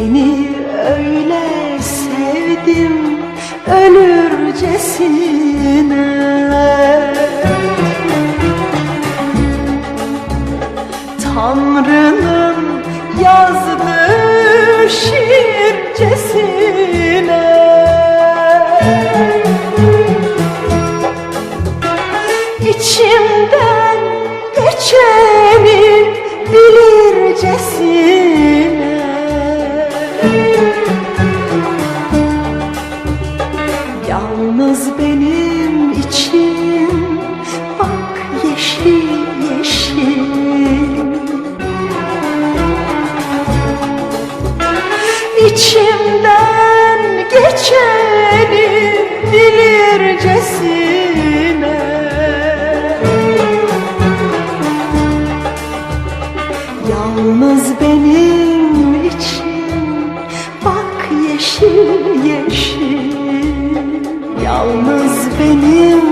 Seni öyle sevdim ölürcesine. Tanrı'nın yazdığı şiircesine. İçimden geçeni bilircesine Yalnız benim için bak yeşil yeşil. İçimden geçeni bilircesine. Yalnız benim için bak yeşil yeşil Yalnız benim